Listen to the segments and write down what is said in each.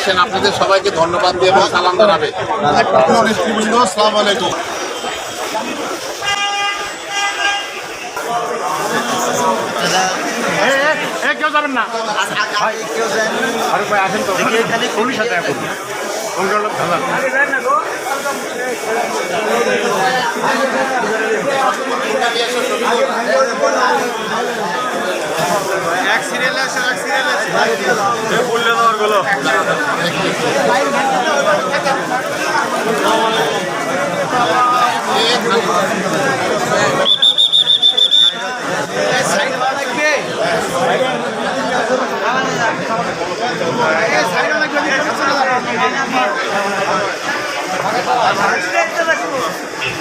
আসেন আপনাদের সবাইকে ধন্যবাদ দিয়ে এবং সালাম জানাবে। আসসালামু আলাইকুম কেউ যাবেন না? আরে ভাই আসেন তো। এখন কন্ট্রোল এক সিরিয়ালে আসেন এক সিরিয়ালে বললে তো ওরগুলো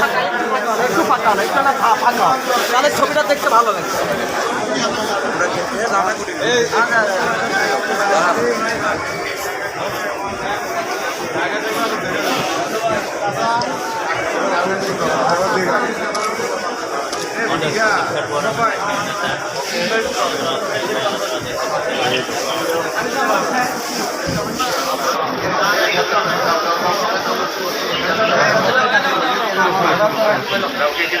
তাকে একটু জন্য ছাড়া দেন আমরা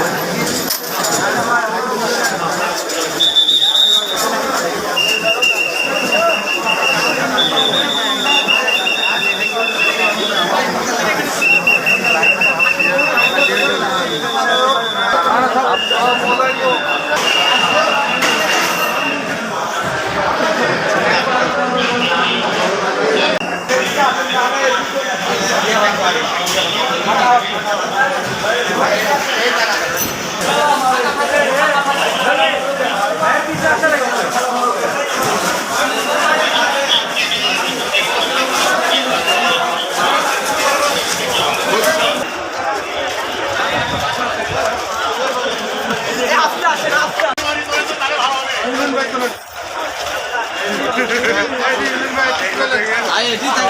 করতেছি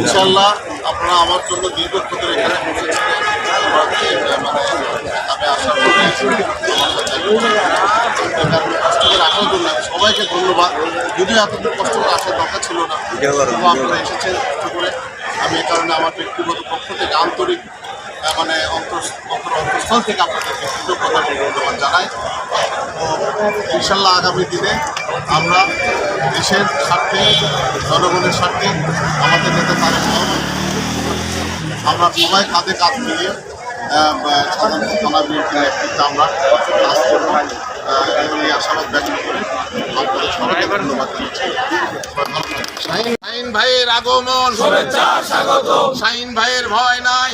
ইনশাল্লাহ আপনারা আমার জন্য দীর্ঘক্ষণ ধরে মানে আমি সবাইকে ধন্যবাদ যদিও এতদিন কষ্ট করে আসার দরকার ছিল না। আপনারা এসেছেন করে। আমি এই কারণে আমার ব্যক্তিগত পক্ষ থেকে, আন্তরিক মানে অন্তর অন্তর অন্তঃস্থল থেকে আপনাদেরকে ধন্যবাদ জানাই। ইনশাল্লাহ আগামী দিনে আমরা দেশের স্বার্থে জনগণের স্বার্থে আমাদের নেতা তারেক আমরা সবাই কাঁধে কাঁধ মিলিয়ে সাধারণ থানা নেতৃত্বে আমরা কাজ করব। এই আশাবাদ ব্যক্ত করে আপনাদের সবাইকে ধন্যবাদ দিচ্ছি শাহিন ভাইয়ের আগমন। শুভেচ্ছা স্বাগত শাহিন ভাইয়ের ভয় নাই।